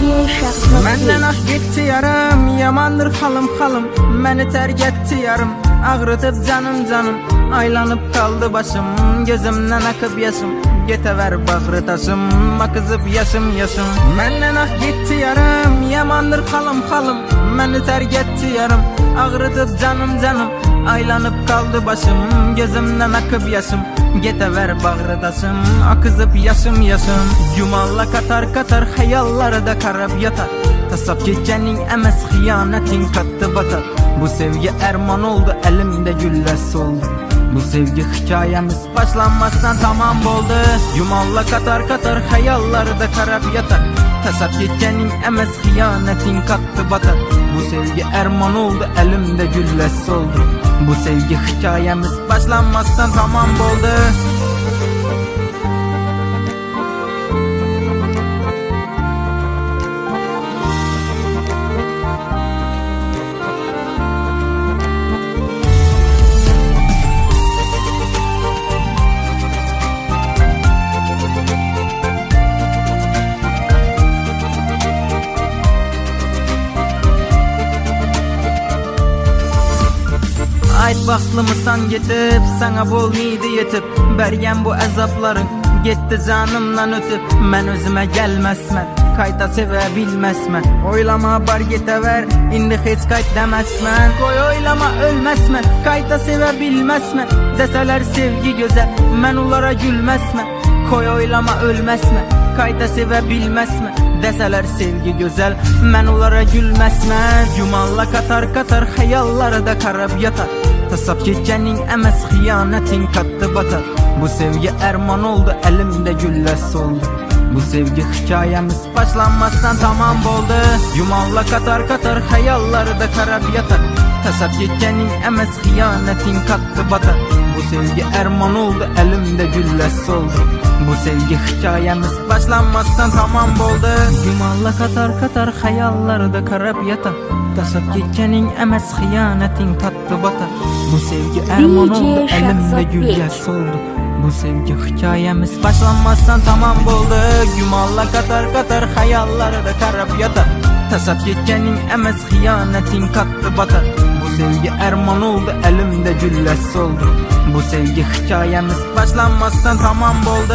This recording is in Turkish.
Məndən ax getdi yarım Yamandır xalım xalım Məni tərk etdi yarım Ağrıtıp canım canım. Aylanıp kaldı başım Gözümdən akıp yaşım. Getəvər bağrı taşım Akızıp yaşım yaşım. Məndən ax getdi yarım Yamandır xalım xalım Məni tərk etdi yarım Ağrıtıp canım canım Aylanıp kaldı başım Gözümdən akıp yaşım. Getəvər bağrı taşım Akızıp yaşım yaşım. Yumalla katar katar Hayalları da karab yatar. Tasap gecenin emes hıyanetin kattı batar. Bu sevgi erman oldu elimde güllesi oldu Bu sevgi hikayemiz başlanmazdan tamam oldu Yumalla katar katar hayalları da karab yatar. Tasap gecenin emes hıyanetin kattı batar. Bu sevgi erman oldu elimde güllesi oldu. Bu sevgi hikayemiz başlanmazdan tamam oldu Ayt baxtlımısan getib Sana bol neydi yetib Bergen bu əzabların Getdi canımdan ötüb Mən özümə gəlməsmən Qayta sevə bilməsmən Oylama bar getəvər İndi heç qayt deməsmən Qoy oylama ölməsmən Qayta sevə bilməsmən Desələr sevgi gözəl Mən onlara gülməsmən Koy oylama ölməsmən Qayta sevə bilməsmən Desələr sevgi gözəl Mən onlara gülməsmən Yumalla katar katar Xəyalları da karab yatar Tasap gecenin emes hıyanetin kattı batar Bu sevgi erman oldu elimde güllesi oldu. Bu sevgi hikayemiz başlanmazdan tamam oldu Yumalla katar katar hayalları da karab yatar Tasap gecenin emes hıyanetin kattı batar Bu sevgi erman oldu elimde güllesi oldu. Bu sevgi hikayemiz başlanmazdan tamam oldu Yumalla katar katar hayalları da karab yatar Tasap gecenin emes hıyanetin kattı batar Bu sevgi erman oldu elimde Şahzat güllesi oldu. Bu sevgi hikayemiz başlanmazdan tamam oldu Yumalla katar katar hayalları da karab yatar Tasap gecenin emes hıyanetin kattı batar Bu sevgi erman oldu elimde güllesi oldu. Bu sevgi hikayemiz başlanmazdan tamam oldu